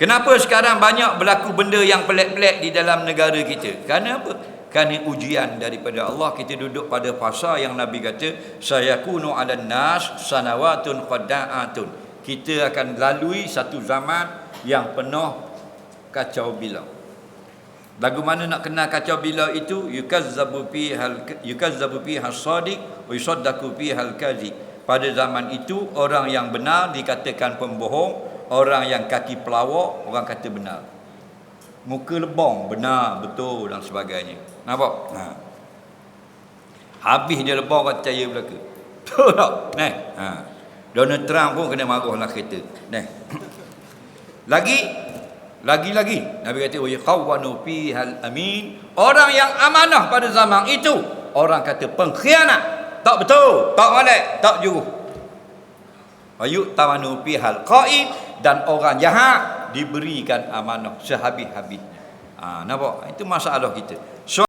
Kenapa sekarang banyak berlaku benda yang pelik-pelik di dalam negara kita? Kerana apa? Kerana ujian daripada Allah kita duduk pada fasa yang Nabi kata sayakunu 'alan nas sanawatun qada'atun. Kita akan lalui satu zaman yang penuh kacau bilau. Lagu mana nak kenal kacau bilau itu? Yukazzabu fi hal yukazzabu fi hasadiq wa yusaddaqu fi hal kadhib. Pada zaman itu orang yang benar dikatakan pembohong, orang yang kaki pelawak orang kata benar. Muka lebong benar betul dan sebagainya. Nampak? Ha. Habis dia lebong kata percaya belaka. Betul tak? Ha. Donald Trump pun kena marah lah kereta. Nah. Lagi lagi-lagi Nabi kata wa yaqawwanu fihal amin. Orang yang amanah pada zaman itu orang kata pengkhianat. Tak betul, tak molek, tak jujur. Wa yu'tamanu fihal qa'im dan orang jahat diberikan amanah sehabis-habisnya. Ha, nampak? Itu masalah kita. So